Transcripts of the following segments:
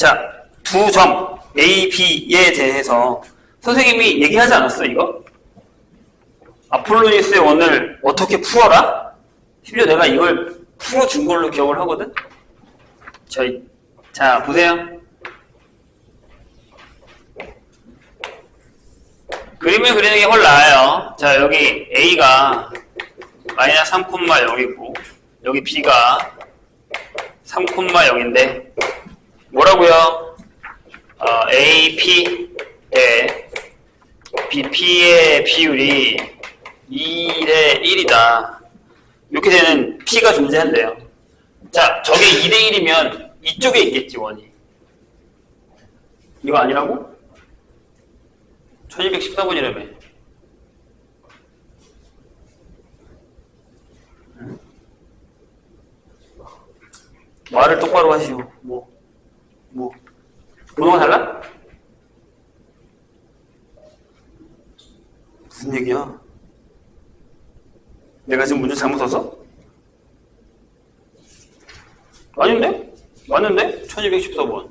자, 두 점 A, B에 대해서 선생님이 얘기하지 않았어, 이거? 아폴로니스의 원을 어떻게 풀어라? 심지어 내가 이걸 풀어준 걸로 기억을 하거든? 자, 이- 자 보세요. 그림을 그리는 게 훨 나아요. 자, 여기 A가 마이너스 3,0이고, 여기 B가 3,0인데, 뭐라고요? 어, A, P 대 B, P의 비율이 2대 1이다. 이렇게 되는 P가 존재한대요. 자, 저게 2대 1이면 이쪽에 있겠지, 원이. 이거 아니라고? 1214번이라며. 말을 똑바로 하시오. 뭐, 뭐. 번호가 달라? 무슨 얘기야? 내가 지금 문제 잘못 써서? 아닌데? 맞는데? 1214번.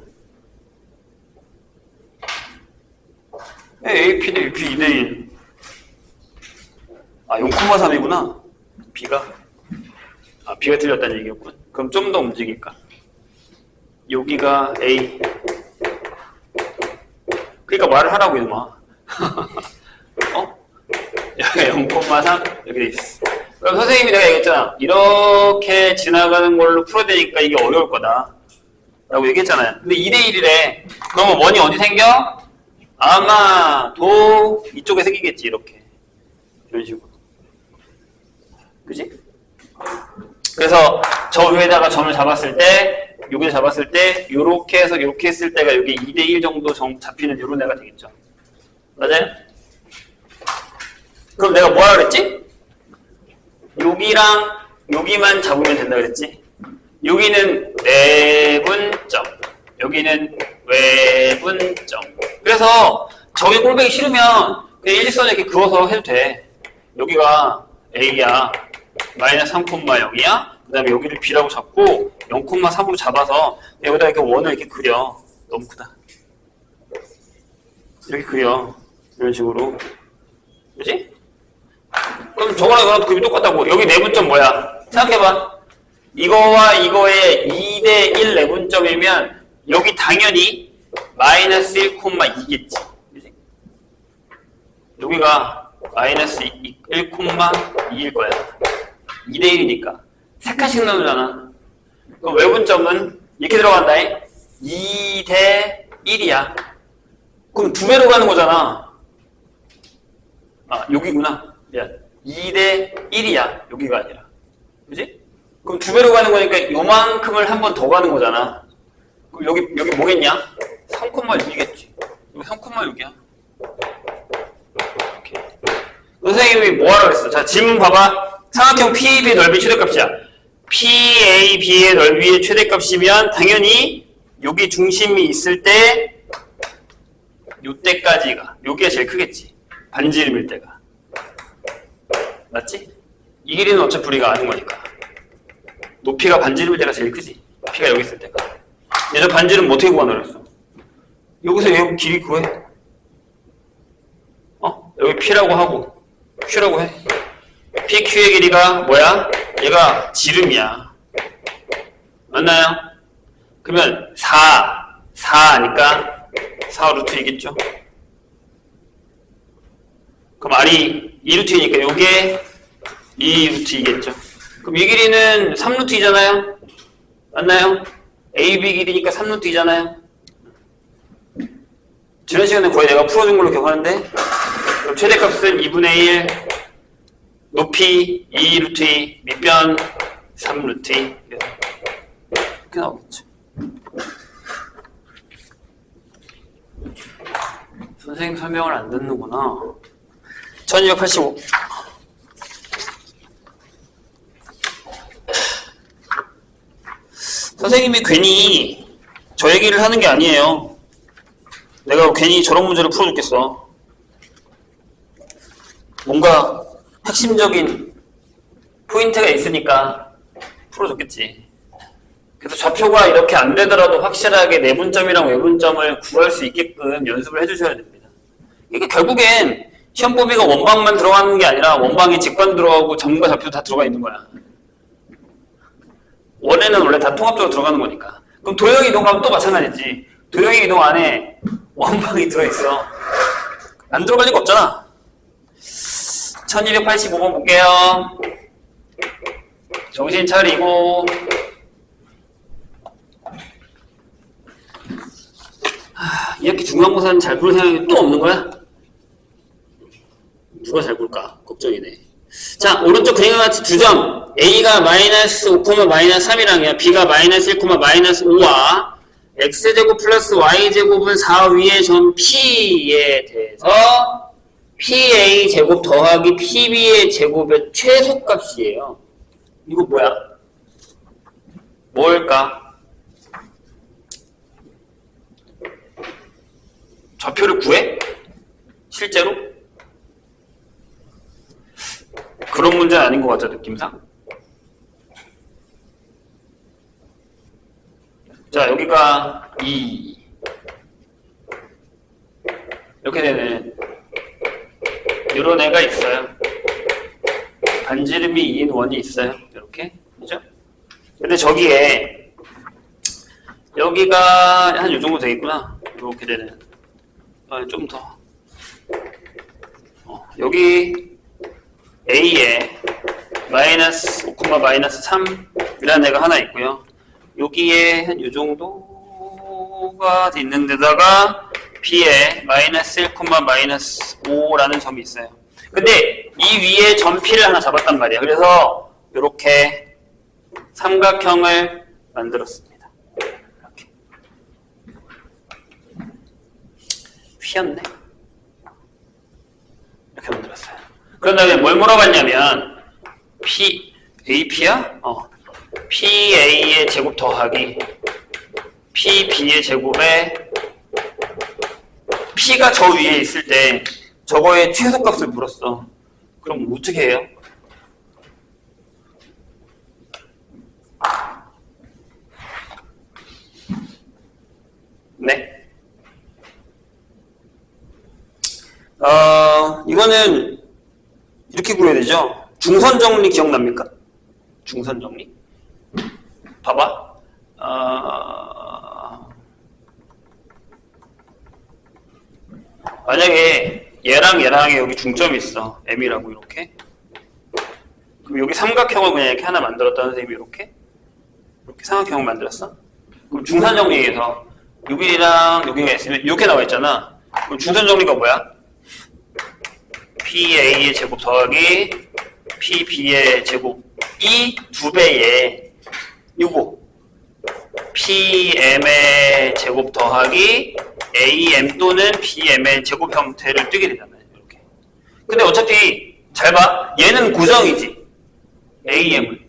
AP 대 AP 2대1. 아, 0,3이구나. B가. 아, B가 틀렸다는 얘기였군. 그럼 좀 더 움직일까? 여기가 A. 그러니까 말을 하라고, 이놈아. 어? 여기가 0,3 이렇게 돼 있어. 그럼 선생님이 내가 얘기했잖아. 이렇게 지나가는 걸로 풀어야 되니까 이게 어려울 거다. 라고 얘기했잖아요. 근데 2대1이래. 그러면 원이 어디 생겨? 아마도 이쪽에 생기겠지, 이렇게. 이런 식으로. 그지? 그래서 저 위에다가 점을 잡았을 때, 여기 잡았을 때, 요렇게 해서 요렇게 했을 때가 여기 2대1 정도 정 잡히는 요런 애가 되겠죠. 맞아요? 그럼 내가 뭐라 그랬지? 여기랑 여기만 잡으면 된다 그랬지? 여기는 내분점, 여기는 외분점. 그래서 저기 꼴보기 싫으면 그냥 일직선에 이렇게 그어서 해도 돼. 여기가 A야, 마이너스 3,0이야. 그 다음에 여기를 B라고 잡고 0,3으로 잡아서 여기다 이렇게 원을 이렇게 그려. 너무 크다. 이렇게 그려. 이런 식으로. 그지? 그럼 저거랑 이거랑 급이 똑같다고. 여기 내분점 뭐야? 생각해봐. 이거와 이거의 2대1 내분점이면 여기 당연히 마이너스 1,2겠지. 그지? 여기가 마이너스 1,2일 거야. 2대1이니까. 세 칸씩 나누잖아. 그럼 외분점은 이렇게 들어간다. 2 대 1이야. 그럼 두 배로 가는 거잖아. 아, 여기구나. 미안. 2 대 1이야. 여기가 아니라. 그지? 그럼 두 배로 가는 거니까 요만큼을 한 번 더 가는 거잖아. 그럼 여기, 여기 뭐겠냐? 3,6이겠지. 여기 3,6이야. 이렇게. 선생님이 뭐 하라고 했어? 자, 질문 봐봐. 삼각형 PAB 넓이 최대값이야. PAB의 넓이의 최대값이면 당연히 여기 중심이 있을 때 요때까지가 여기가 제일 크겠지. 반지름일 때가. 맞지? 이 길이는 어차피 우리가 아는 거니까. 높이가 반지름일 때가 제일 크지. P가 여기 있을 때가. 얘저 반지름 뭐 어떻게 구하나 그랬어? 여기서 여기 길이 구해. 어? 여기 P라고 하고 Q라고 해. PQ의 길이가 뭐야? 얘가 지름이야. 맞나요? 그러면 4, 4니까 4 루트이겠죠? 그럼 R이 2루트이니까 이게 2루트이겠죠? 그럼 이 길이는 3루트이잖아요? 맞나요? AB 길이니까 3루트이잖아요? 지난 시간에 거의 내가 풀어준 걸로 기억하는데 그럼 최대값은 2분의 1 높이 2 루트 2 밑변 3 루트 2 이렇게 나오겠죠. 선생님 설명을 안 듣는구나. 1285 선생님이 괜히 저 얘기를 하는 게 아니에요. 내가 괜히 저런 문제를 풀어줬겠어. 뭔가 핵심적인 포인트가 있으니까 풀어줬겠지 그래서 좌표가 이렇게 안 되더라도 확실하게 내분점이랑 외분점을 구할 수 있게끔 연습을 해주셔야 됩니다. 이게 결국엔 시험 범위가 원방만 들어가는 게 아니라 원방에 직관 들어가고 점과 좌표 다 들어가 있는 거야. 원에는 원래 다 통합적으로 들어가는 거니까. 그럼 도형 이동하면 또 마찬가지지. 도형 이동 안에 원방이 들어있어. 안 들어갈 리가 없잖아. 1285번 볼게요. 정신 차리고. 하, 이렇게 중간고사는 잘 볼 생각이 또 없는 거야? 누가 잘 볼까? 걱정이네. 자, 오른쪽 그림과 같이 두 점. A가 마이너스 5, 마이너스 3이랑요. B가 마이너스 1, 마이너스 5와 X제곱 플러스 Y제곱은 4 위의 점 P에 대해서 PA 제곱 더하기 PB의 제곱의 최소값이에요. 이거 뭐야? 뭘까? 좌표를 구해? 실제로? 그런 문제는 아닌 것 같죠, 느낌상? 자, 여기가 2. 이렇게 되는 이런 애가 있어요. 반지름이 2인 원이 있어요. 이렇게. 그죠? 근데 저기에 여기가 한 이 정도 되겠구나. 이렇게 되는. 아, 좀 더. 어, 여기 A에 마이너스 5, 마이너스 3이라는 애가 하나 있고요. 여기에 한 이 정도가 돼 있는 데다가 B에 마이너스 1, 마이너스 5라는 점이 있어요. 근데 이 위에 점 P를 하나 잡았단 말이에요. 그래서 이렇게 삼각형을 만들었습니다. 이렇게. 휘었네. 이렇게 만들었어요. 그런 다음에 뭘 물어봤냐면 P, AP야? 어. PA의 제곱 더하기 PB의 제곱에 P가 저 위에 있을 때 저거의 최소값을 물었어. 그럼 어떻게 해요? 네. 어, 이거는 이렇게 구해야 되죠? 중선 정리 기억납니까? 중선 정리? 봐봐. 어, 만약에 얘랑 얘랑에 여기 중점이 있어. M이라고 이렇게. 그럼 여기 삼각형을 그냥 이렇게 하나 만들었다는 선생님이 이렇게. 이렇게 삼각형을 만들었어. 그럼 중선 정리에서 여기랑 여기가 있으면 이렇게 나와 있잖아. 그럼 중선 정리가 뭐야? PA의 제곱 더하기 PB의 제곱이 두 배에 요거 PM의 제곱 더하기 AM 또는 BM의 제곱 형태를 뜨게 되잖아요. 이렇게. 근데 어차피 잘 봐. 얘는 고정이지. AM은.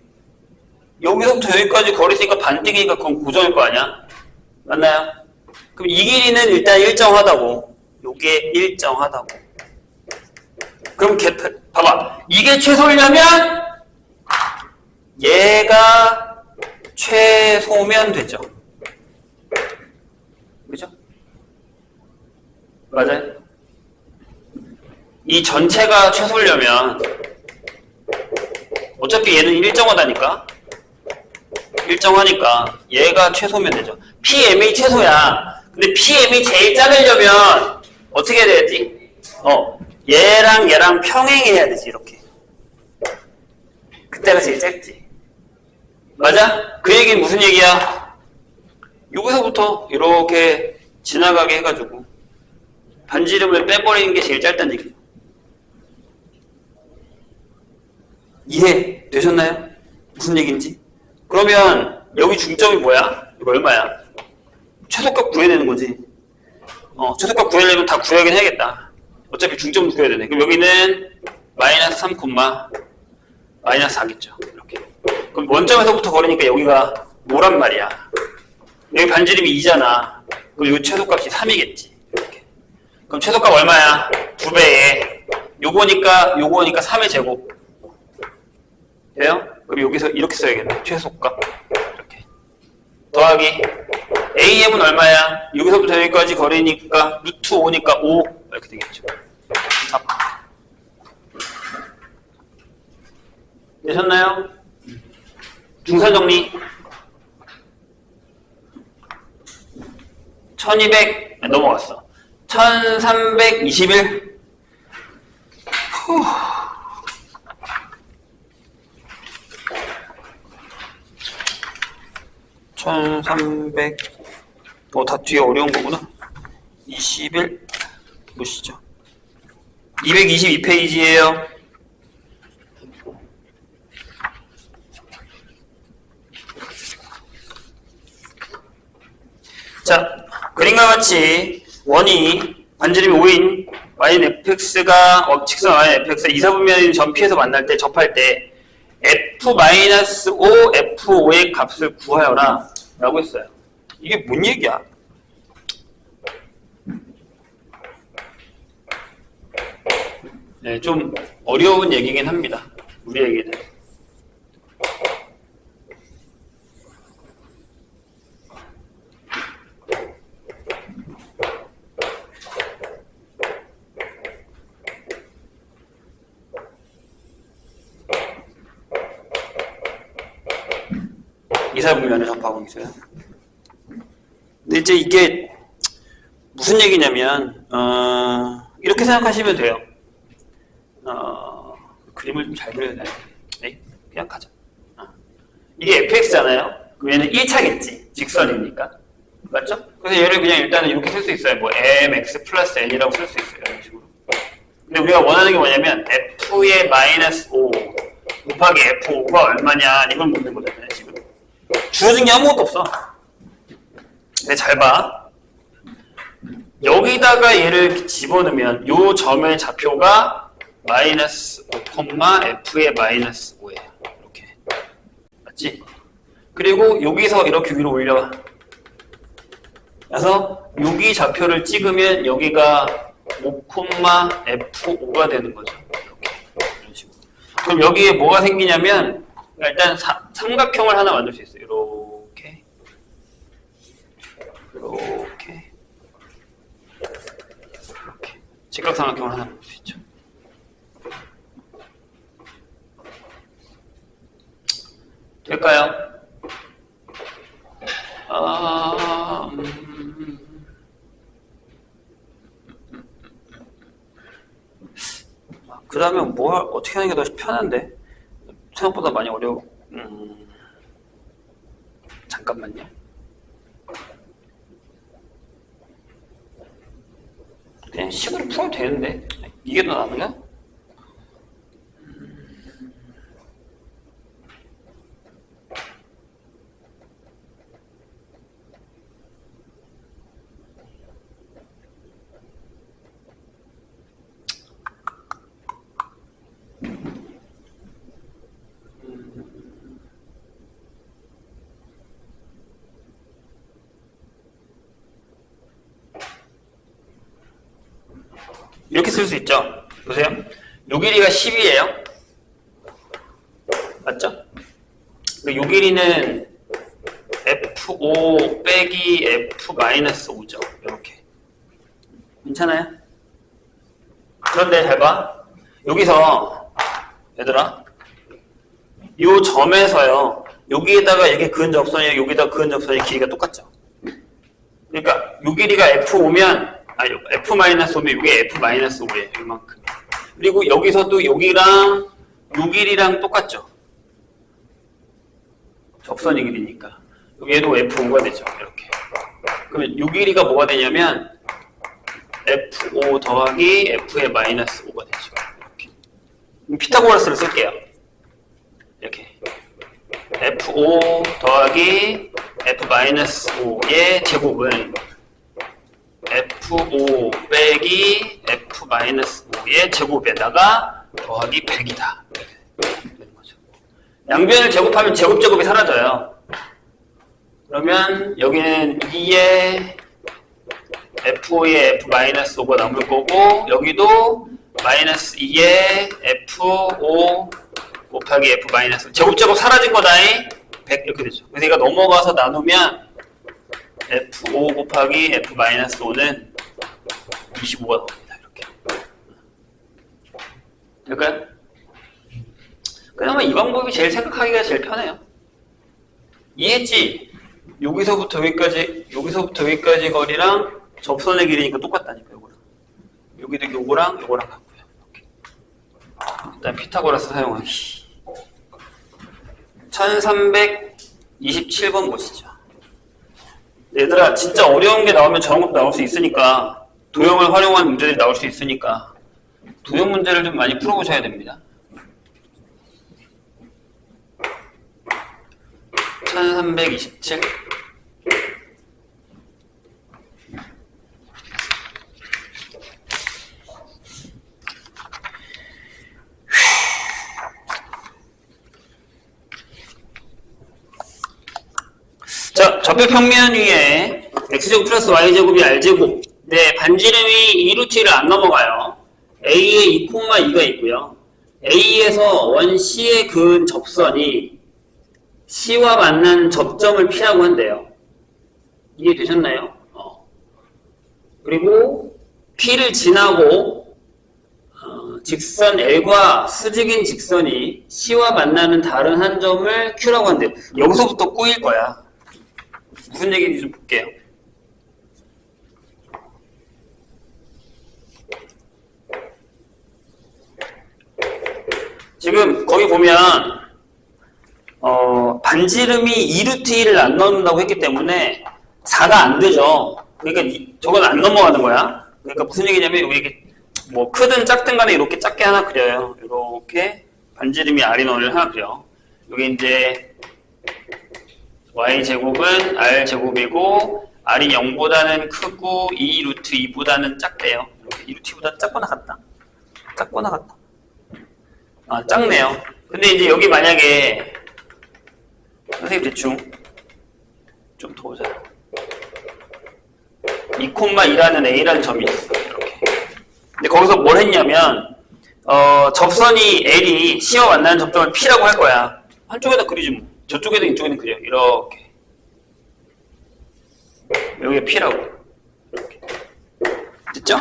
여기서부터 여기까지 거리니까 반띵이니까 그건 고정일 거 아니야? 맞나요? 그럼 이 길이는 일단 일정하다고. 요게 일정하다고. 그럼 개, 봐봐. 이게 최소이려면 얘가 최소면 되죠. 그죠? 맞아요? 이 전체가 최소려면 어차피 얘는 일정하다니까. 일정하니까 얘가 최소면 되죠. PM이 최소야. 근데 PM이 제일 작으려면 어떻게 해야 되지? 어, 얘랑 얘랑 평행해야 되지 이렇게. 그때가 제일 짧지. 맞아? 그 얘기는 무슨 얘기야? 여기서부터 이렇게 지나가게 해가지고 반지름을 빼버리는 게 제일 짧다는 얘기죠. 이해 되셨나요? 무슨 얘기인지? 그러면 여기 중점이 뭐야? 이거 얼마야? 최소값 구해야 되는 거지. 어, 최소값 구하려면 다 구하긴 해야겠다. 어차피 중점 구해야 되네. 그럼 여기는 마이너스 3, 마이너스 4겠죠. 그럼 원점에서부터 거리니까 여기가 뭐란 말이야? 여기 반지름이 2잖아. 그럼 이 최소값이 3이겠지. 이렇게. 그럼 최소값 얼마야? 2배에. 요거니까, 요거니까 3의 제곱. 돼요? 그럼 여기서 이렇게 써야겠네. 최소값. 이렇게. 더하기 AM은 얼마야? 여기서부터 여기까지 거리니까 루트 5니까 5 이렇게 되겠죠. 답. 되셨나요? 중산 정리. 1200 아, 넘어갔어. 1321 1300 어, 다 뒤에 어려운 거구나. 21 보시죠. 222페이지예요 자, 그림과 같이 원이 반지름이 5인 y는 fx가 어, 직선 y는 fx가 이사분면이 전피해서 만날 때 접할 때 f-5 f5의 값을 구하여라 라고 했어요. 이게 뭔 얘기야? 네, 좀 어려운 얘기긴 합니다. 우리에게는. 이사분면을 접하고 있어요. 근데 이제 이게 무슨 얘기냐면 어, 이렇게 생각하시면 돼요. 어, 그림을 좀 잘 그려야 되는데 네? 그냥 가자. 어. 이게 fx잖아요. 얘는 1차겠지. 직선이니까. 맞죠? 그래서 얘를 그냥 일단은 이렇게 쓸 수 있어요. 뭐 mx 플러스 n이라고 쓸 수 있어요. 이런 식으로. 근데 우리가 원하는 게 뭐냐면 f의 마이너스 5 곱하기 f5가 얼마냐 이걸 묻는. 지금. 주어진 게 아무것도 없어. 근데 잘 봐. 여기다가 얘를 집어넣으면 요 점의 좌표가 마이너스 5, f의 마이너스 5예요. 이렇게. 맞지? 그리고 여기서 이렇게 위로 올려봐. 그래서 여기 좌표를 찍으면 여기가 5, f5가 되는 거죠. 이렇게. 이런 식으로. 그럼 여기에 뭐가 생기냐면 일단 사- 삼각형을 하나 만들 수 있어요. 이렇게. 이렇게. 이렇게. 직각 삼각형을 하나 만들 수 있죠. 될까요? 아, 음, 그 다음에 뭐, 할- 어떻게 하는 게 더 편한데? 생각보다 많이 어려워. 음, 잠깐만요. 그냥 식으로 풀어도 되는데. 이게 더 나은가? 이렇게 쓸 수 있죠. 보세요. 요 길이가 10이에요. 맞죠? 요 길이는 F5 빼기 F-5죠. 이렇게. 괜찮아요? 그런데 잘 봐. 여기서 얘들아 요 점에서요. 여기에다가 이게 그은 접선이 여기다 그은 접선의 길이가 똑같죠. 그러니까 요 길이가 F5면 아 F-5면 이게 F-5예요. 이만큼. 그리고 여기서도 여기랑 요 길이랑 똑같죠. 접선의 길이니까. 얘도 F5가 되죠. 이렇게. 그러면 요 길이가 뭐가 되냐면 F5 더하기 F의 마이너스 5가 되죠. 이렇게. 피타고라스를 쓸게요. 이렇게. F5 더하기 F-5의 제곱은 F5 빼기 F-5의 제곱에다가 더하기 100이다. 되는 거죠. 양변을 제곱하면 제곱 제곱이 사라져요. 그러면 여기는 2의 F5의 F-5가 남을 거고 여기도 마이너스 2의 F5 곱하기 F 마이너스 제곱 제곱 사라진 거다잉 100 이렇게 되죠. 그래서 이거 넘어가서 나누면 F5 곱하기 F-5는 25가 나옵니다. 이렇게. 될까요? 그나마 이 방법이 제일 생각하기가 제일 편해요. 이해했지? 여기서부터 여기까지, 여기서부터 여기까지 거리랑 접선의 길이니까 똑같다니까, 요거랑. 여기도 요거랑 요거랑 같고요. 이렇게. 일단 피타고라스 사용하기. 1327번 보시죠. 얘들아, 진짜 어려운 게 나오면 저런 것도 나올 수 있으니까, 도형을 활용한 문제들이 나올 수 있으니까, 도형 문제를 좀 많이 풀어보셔야 됩니다. 1327. 자, 좌표 평면 위에 x제곱 플러스 y제곱이 r제곱. 네, 반지름이 2루트를 안 넘어가요. a에 2,2가 있고요. a에서 원 C에 그은 접선이 C와 만난 접점을 P라고 한대요. 이해되셨나요? 어. 그리고 P를 지나고 어, 직선 L과 수직인 직선이 C와 만나는 다른 한 점을 Q라고 한대요. 여기서부터 꼬일 거야. 무슨 얘기인지 좀 볼게요. 지금 거기 보면 어, 반지름이 2루트 1을 안 넣는다고 했기 때문에 4가 안 되죠. 그러니까 이- 저건 안 넘어가는 거야. 그러니까 무슨 얘기냐면 여기 이렇게 뭐 크든 작든 간에 이렇게 작게 하나 그려요. 이렇게 반지름이 원을 하나 그려. 여기 이제 y 제곱은 r 제곱이고 r이 0보다는 크고 2 루트 2보다는 작대요. 이렇게 2 루트 2보다 작거나 같다. 작거나 같다. 아 작네요. 근데 이제 여기 만약에 선생님 대충 좀더 보자. 2,2라는 a라는 점이 있어. 이렇게. 근데 거기서 뭘 했냐면 어, 접선이 L이 C와 만나는 접점을 P라고 할 거야. 한쪽에다 그리지 뭐. 저쪽에도 이쪽에도 그려. 이렇게. 여기가 P라고. 이렇게. 됐죠?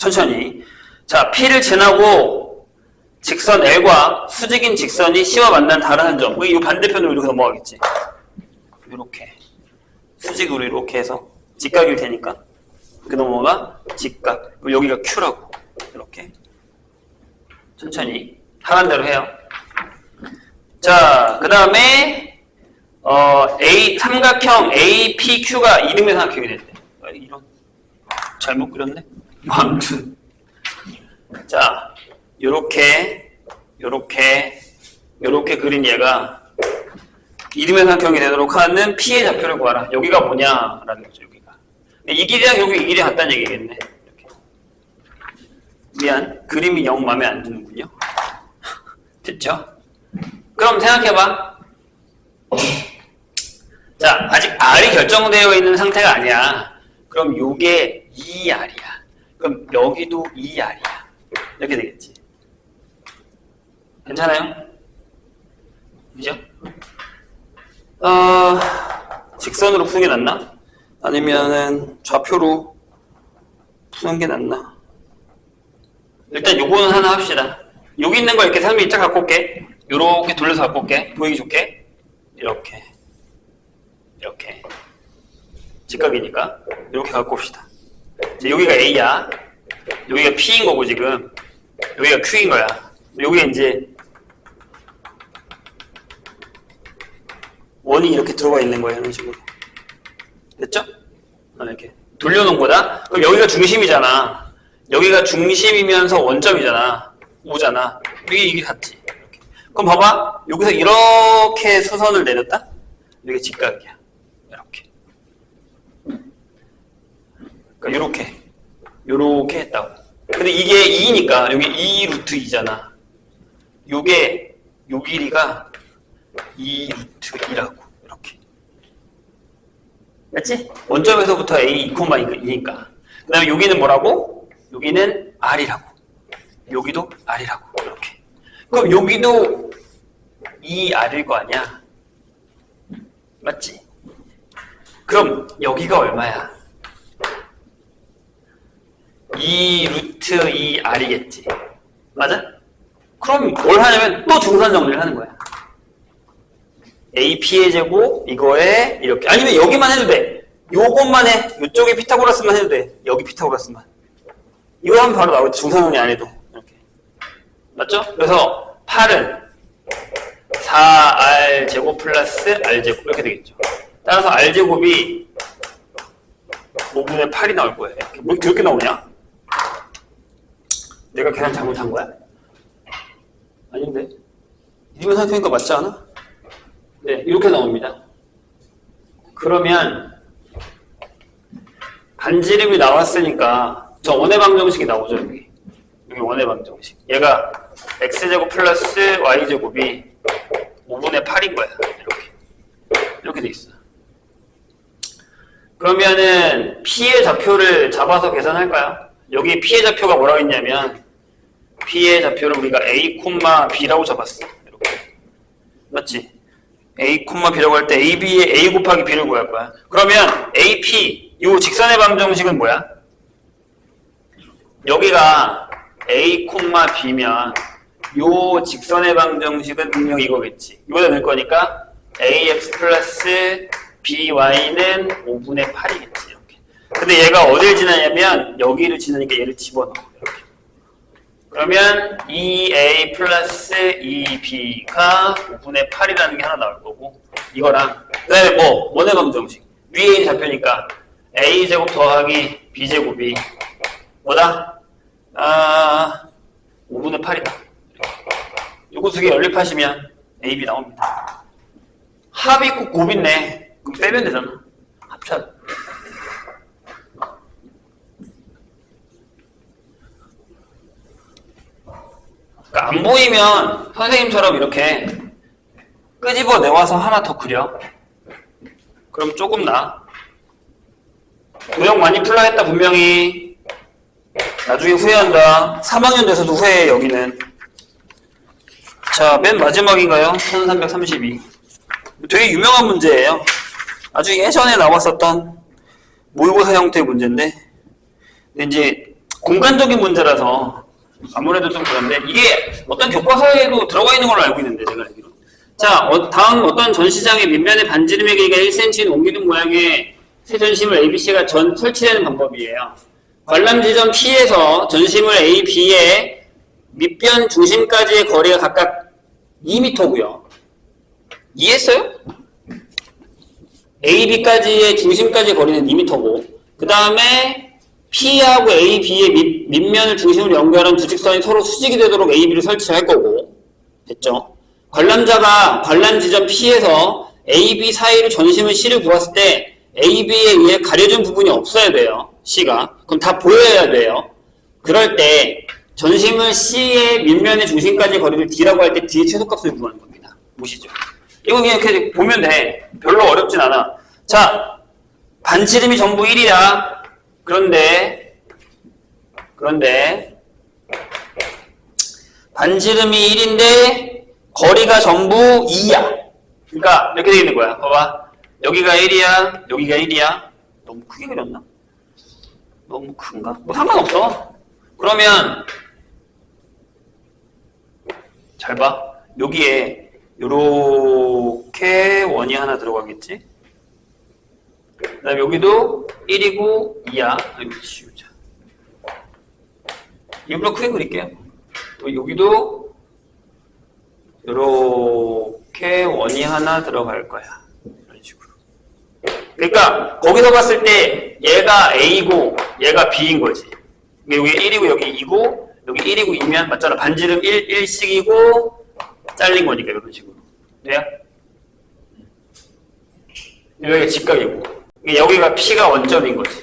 천천히. 자, P를 지나고 직선 L과 수직인 직선이 C와 만나는 다른 한 점. 이 반대편으로 이렇게 넘어가겠지. 이렇게. 수직으로 이렇게 해서 직각일 테니까. 이렇게 넘어가 직각. 여기가 Q라고. 이렇게. 천천히. 하란 대로 해요. 자, 그 다음에, 어, A, 삼각형 APQ가 이름의 삼각형이 됐대. 아, 이런. 잘못 그렸네? 뭐, 아무튼. 자, 요렇게, 요렇게, 요렇게 그린 얘가 이름의 삼각형이 되도록 하는 P의 좌표를 구하라. 여기가 뭐냐라는 거죠, 여기가. 이 길이랑 여기 이 길이 같다는 얘기겠네. 이렇게. 미안, 그림이 영 마음에 안 드는군요. 됐죠? 그럼 생각해봐. 자, 아직 R이 결정되어 있는 상태가 아니야. 그럼 요게 2R이야. 그럼 여기도 2R이야. 이렇게 되겠지. 괜찮아요? 그죠? 어, 직선으로 푸는 게 낫나? 아니면은 좌표로 푸는 게 낫나? 일단 요거는 하나 합시다. 여기 있는 거 이렇게 삶이 쫙 갖고 올게. 요렇게 돌려서 갖고 올게. 보이기 좋게. 이렇게. 이렇게. 직각이니까. 이렇게 갖고 옵시다. 이제 여기가 A야. 여기가 P인 거고, 지금. 여기가 Q인 거야. 여기가 이제 원이 이렇게 들어가 있는 거예요, 이런 식으로. 됐죠? 아, 이렇게. 돌려놓은 거다? 그럼 여기가 중심이잖아. 여기가 중심이면서 원점이잖아. 오잖아. 이게, 이게 같지. 이렇게. 그럼 봐봐. 여기서 이렇게 수선을 내렸다? 이게 직각이야. 이렇게. 그러니까 이렇게. 요렇게 했다고. 근데 이게 2니까 여기 2 루트 2잖아. 요게 요 길이가 2 루트 2라고 이렇게. 맞지? 원점에서부터 A 2,2니까. 그 다음에 여기는 뭐라고? 여기는 R이라고. 여기도 R이라고. 이렇게. 그럼 여기도 2R일 거 아니야? 맞지? 그럼 여기가 얼마야? 2 루트 2r이겠지. 맞아? 그럼 뭘 하냐면 또 중산 정리를 하는 거야. AP의 제곱 이거에 이렇게 아니면 여기만 해도 돼. 요것만 해. 요쪽에 피타고라스만 해도 돼. 여기 피타고라스만. 이거 하면 바로 나오지. 중산 정리 안 해도. 맞죠? 그래서 8은 4r 제곱 플러스 r 제곱 이렇게 되겠죠. 따라서 r 제곱이 5분의 8이 나올 거예요. 이렇게. 뭐 이렇게 나오냐? 내가 계산 잘못한 거야? 아닌데? 이름을 생각해보니까 맞지 않아? 네, 이렇게 나옵니다. 그러면 반지름이 나왔으니까 저 원의 방정식이 나오죠, 여기. 여기 원의 방정식. 얘가 x제곱 플러스 y제곱이 5분의 8인 거야. 이렇게. 이렇게 돼 있어. 그러면은 P의 좌표를 잡아서 계산할까요? 여기 P의 좌표가 뭐라고 했냐면 P의 좌표를 우리가 A, B라고 잡았어. 이렇게. 맞지? A, B라고 할 때 A, B의 A 곱하기 B를 구할 거야. 그러면 AP, 이 직선의 방정식은 뭐야? 여기가 A, B면 요 직선의 방정식은 분명 이거겠지. 이거다 넣을 거니까 AX 플러스 BY는 5분의 8이겠지. 이렇게. 근데 얘가 어딜 지나냐면 여기를 지나니까 얘를 집어넣어. 이렇게. 그러면 2A 플러스 2B가 5분의 8이라는 게 하나 나올 거고 이거랑 그 다음에 뭐 원의 방정식 위에 잡표니까 A제곱 더하기 B제곱이 뭐다? 아 5분의 8이다 요거 두 개 연립하시면 AB 나옵니다 합이 꼭 곱있네 그럼 빼면 되잖아 합차 그러니까 안 보이면 선생님처럼 이렇게 끄집어 내와서 하나 더 그려. 그럼 조금 나. 도형 많이 풀라 했다 분명히. 나중에 후회한다. 3학년 돼서도 후회해 여기는. 자, 맨 마지막인가요? 1332. 되게 유명한 문제예요. 아주 예전에 나왔었던 모의고사 형태의 문제인데 이제 공간적인 문제라서 아무래도 좀 그런데 이게 어떤 교과서에도 들어가 있는 걸로 알고 있는데 제가 알기로. 자, 어, 다음 어떤 전시장의 밑면의 반지름의 길이가 1cm인 옮기는 모양의 새 전심을 ABC가 전 설치되는 방법이에요. 관람 지점 P에서 전심을 A, B의 밑변 중심까지의 거리가 각각 2m고요. 이해했어요? A, B까지의 중심까지의 거리는 2m고 그 다음에 P하고 A, B의 밑, 밑면을 중심으로 연결한 두 직선이 서로 수직이 되도록 A, B를 설치할 거고 됐죠? 관람자가 관람 지점 P에서 A, B 사이로 전심을 C를 구했을 때 A, B에 의해 가려진 부분이 없어야 돼요. C가. 그럼 다 보여야 돼요. 그럴 때 전심을 C의 밑면의 중심까지 거리를 D라고 할 때 D의 최소값을 구하는 겁니다. 보시죠. 이거 그냥 이렇게 보면 돼. 별로 어렵진 않아. 자, 반지름이 전부 1이야. 그런데 그런데 반지름이 1인데 거리가 전부 2야. 그러니까 이렇게 되어 있는 거야. 봐봐. 여기가 1이야. 여기가 1이야. 너무 크게 그렸나? 너무 큰가? 뭐 상관없어. 그러면 잘 봐. 여기에 요렇게 원이 하나 들어가겠지? 그 다음에 여기도 1이고 2야. 여기 지우자. 이걸로 크게 그릴게요. 또 여기도 이렇게 원이 하나 들어갈 거야. 그러니까 거기서 봤을 때 얘가 A고 얘가 B인 거지. 여기 1이고 여기 2고 여기 1이고 2면 맞잖아. 반지름 1, 1씩이고 잘린 거니까 이런 식으로. 돼요? 여기가 직각이고 여기가 P가 원점인 거지.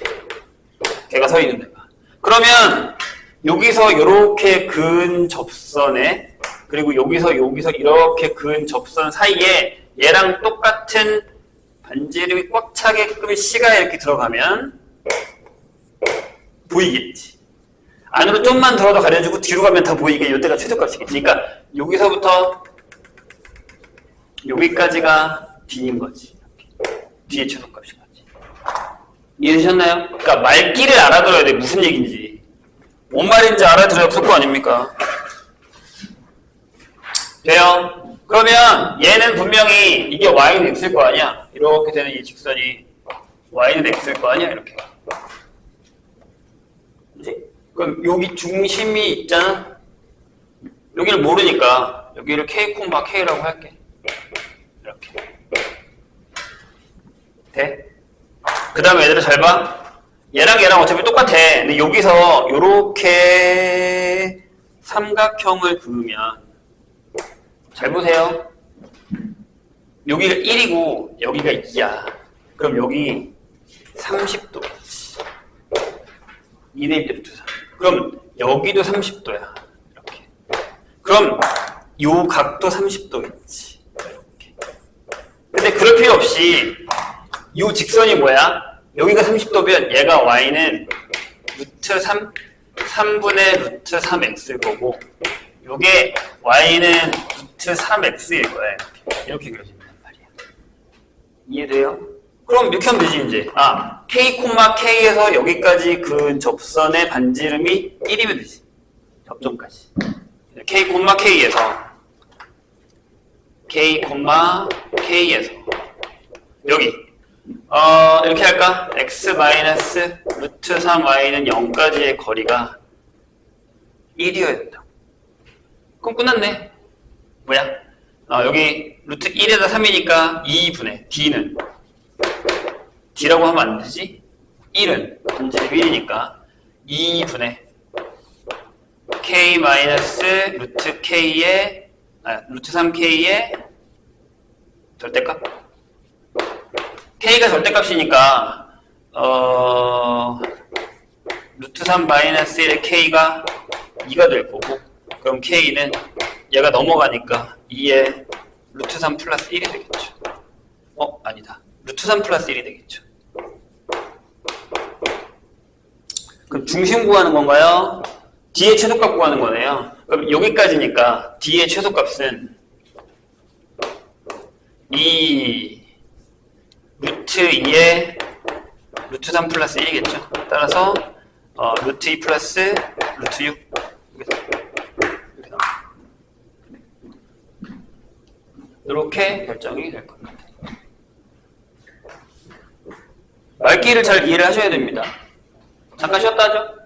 걔가 서 있는 데가. 그러면 여기서 이렇게 근 접선에 그리고 여기서 여기서 이렇게 근 접선 사이에 얘랑 똑같은 반지름이 꽉 차게끔 C가 이렇게 들어가면 보이겠지. 안으로 좀만 들어도 가려주고 뒤로 가면 다 보이게 이때가 최소값이겠지. 그러니까 여기서부터 여기까지가 D인 거지. 뒤에 최소값이 같지. 이해되셨나요? 그러니까 말귀를 알아들어야 돼. 무슨 얘기인지. 뭔 말인지 알아들어야 풀 거 아닙니까? 돼요? 그러면 얘는 분명히 이게 y는 x일 거 아니야? 이렇게 되는 이 직선이 y는 x일 거 아니야? 이렇게. 그지? 그럼 여기 중심이 있잖아? 여기를 모르니까 여기를 k, k라고 할게. 이렇게. 돼? 그 다음에 얘들아 잘 봐. 얘랑 얘랑 어차피 똑같아. 근데 여기서 요렇게 삼각형을 그으면 잘 보세요. 여기가 1이고 여기가 2야. 그럼 여기 30도. 2대1 루트 3. 그럼 여기도 30도야. 이렇게. 그럼 요 각도 30도겠지. 이렇게. 근데 그럴 필요 없이 요 직선이 뭐야? 여기가 30도면 얘가 y는 루트 3, 3분의 루트 3x일 거고 요게 y는 루트 3x일 거야. 이렇게, 이렇게 그려진단 말이야. 이해돼요? 그럼 이렇게 하면 되지 이제. 아, k, k에서 여기까지 그 접선의 반지름이 1이면 되지. 접점까지. k, k에서 k, k에서 여기 어, 이렇게 할까? x 마이너스 루트 3y는 0까지의 거리가 1이어야 된다. 그럼 끝났네. 뭐야? 어, 여기 루트 1에다 3이니까 2분의 d는 d라고 하면 안 되지? 1은 반지름 1이니까 2분의 k 마이너스 루트 k의 아, 루트 3k의 절대값? k가 절대값이니까 어 루트 3 마이너스 1의 k가 2가 될 거고 그럼 k는 얘가 넘어가니까 2의 루트 3 플러스 1이 되겠죠. 어 아니다. 루트 3 플러스 1이 되겠죠. 그럼 중심 구하는 건가요? D의 최소값 구하는 거네요. 그럼 여기까지니까 D의 최소값은 2 루트 2에 루트 3 플러스 1이겠죠. 따라서 어, 루트 2 플러스 루트 6 이렇게 결정이 될 겁니다. 말귀를 잘 이해를 하셔야 됩니다. 잠깐 쉬었다 하죠.